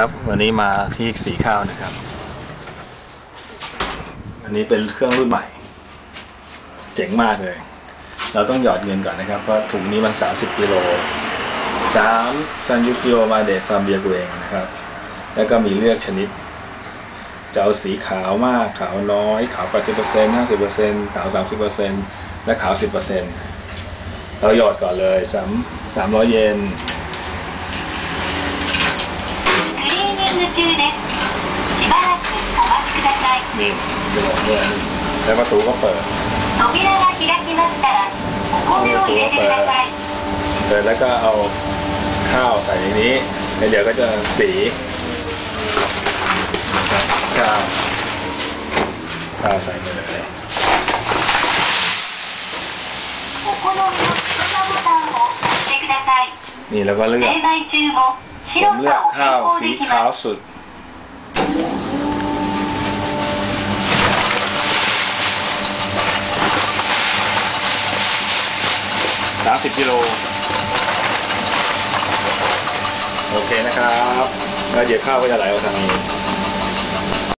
ครับ วันนี้มาที่สีข้าวนะครับ อันนี้เป็นเครื่องรุ่นใหม่ เจ๋งมากเลย เราต้องหยอดเงินก่อนนะครับเพราะถุงนี้มัน 30กิโลสามซันยุกิโอมาเดซามเบียกุเองนะครับ แล้วก็มีเลือกชนิด จะเอาสีขาวมากขาวน้อย ขาว80% 50%ขาว 30%และขาว 10%เราหยอดก่อนเลย3 300 เยน リーニング中ですしばらくお待ちください นี่โยนด้วยแล้วประตูก็เปิด 扉が開きましたらお米を入れてください เปิดแล้วก็เอาข้าวใส่ในนี้แล้วเดี๋ยวก็จะสีนะครับข้าวข้าวใส่ไปเลย お好みの好きなボタンを押してください นี่แล้วก็เลือก 精米中も ผมเลือกข้าวสีขาวสุด สามสิบกิโล โอเคนะครับ แล้วเดี๋ยวข้าวก็จะไหลออกทางนี้